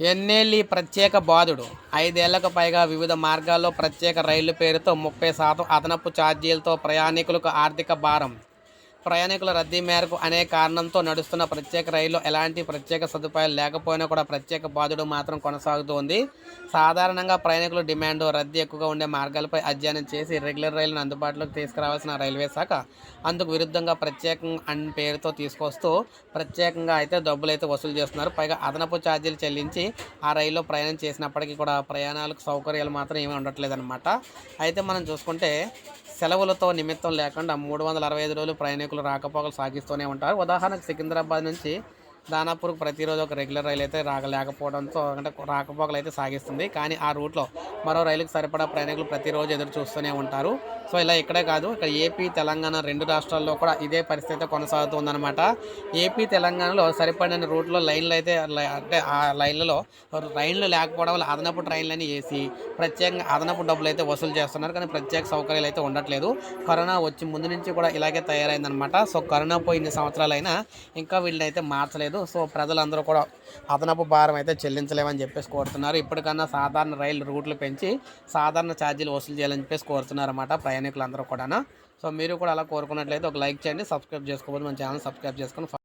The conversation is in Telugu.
ఎన్నేళ్ళి ప్రత్యేక బాధుడు ఐదేళ్ళకు పైగా వివిధ మార్గాల్లో ప్రత్యేక రైళ్ళ పేరుతో ముప్పై శాతం అదనపు ఛార్జీలతో ప్రయాణికులకు ఆర్థిక భారం. ప్రయాణికుల రద్దీ మేరకు అనే కారణంతో నడుస్తున్న ప్రత్యేక రైల్లో ఎలాంటి ప్రత్యేక సదుపాయాలు లేకపోయినా కూడా ప్రత్యేక బాధుడు మాత్రం కొనసాగుతోంది. సాధారణంగా ప్రయాణికుల డిమాండ్ రద్దీ ఎక్కువగా ఉండే మార్గాలపై అధ్యయనం చేసి రెగ్యులర్ రైలును అందుబాటులోకి తీసుకురావాల్సిన రైల్వే శాఖ అందుకు విరుద్ధంగా ప్రత్యేకం అనే పేరుతో తీసుకొస్తూ ప్రత్యేకంగా అయితే డబ్బులు అయితే వసూలు చేస్తున్నారు. పైగా అదనపు ఛార్జీలు చెల్లించి ఆ రైల్లో ప్రయాణం చేసినప్పటికీ కూడా ప్రయాణాలకు సౌకర్యాలు మాత్రం ఏమీ ఉండట్లేదు అనమాట అయితే మనం చూసుకుంటే సెలవులతో నిమిత్తం లేకుండా మూడు వందల అరవై ఐదు రోజులు ప్రయాణికులు రాకపోకలు సాగిస్తూనే ఉంటారు. ఉదాహరణకు సికింద్రాబాద్ నుంచి దానాపూర్కి ప్రతిరోజు ఒక రెగ్యులర్ రైలు అయితే రాగలేకపోవడంతో అంటే రాకపోకలు అయితే సాగిస్తుంది. కానీ ఆ రూట్లో మరో రైలుకు సరిపడా ప్రయాణికులు ప్రతిరోజు ఎదురు చూస్తూనే ఉంటారు. సో ఇలా ఇక్కడే కాదు ఇక్కడ ఏపీ తెలంగాణ రెండు రాష్ట్రాల్లో కూడా ఇదే పరిస్థితి కొనసాగుతుందన్నమాట. ఏపీ తెలంగాణలో సరిపడిన రూట్లో లైన్లు అయితే అంటే ఆ లైన్లలో రైళ్ళు లేకపోవడం వల్ల అదనపు ట్రైన్లని వేసి ప్రత్యేకంగా అదనపు డబ్బులు అయితే వసూలు చేస్తున్నారు. కానీ ప్రత్యేక సౌకర్యాలు అయితే ఉండట్లేదు. కరోనా వచ్చి ముందు నుంచి కూడా ఇలాగే తయారైందనమాట సో కరోనా పోయి ఇన్ని సంవత్సరాలైనా ఇంకా వీళ్ళని అయితే మార్చలేదు. సో ప్రజలందరూ కూడా అదనపు భారం అయితే చెల్లించలేమని చెప్పేసి కోరుతున్నారు. ఇప్పటికన్నా సాధారణ రైలు రూట్లు పెంచి సాధారణ ఛార్జీలు వసూలు చేయాలని చెప్పేసి కోరుతున్నారు అన్నమాట ప్రయాణికులందరూ కూడా సో మీరు కూడా అలా కోరుకున్నట్లయితే ఒక లైక్ చేయండి సబ్స్క్రైబ్ చేసుకోకపోతే మన ఛానల్ సబ్స్క్రైబ్ చేసుకొని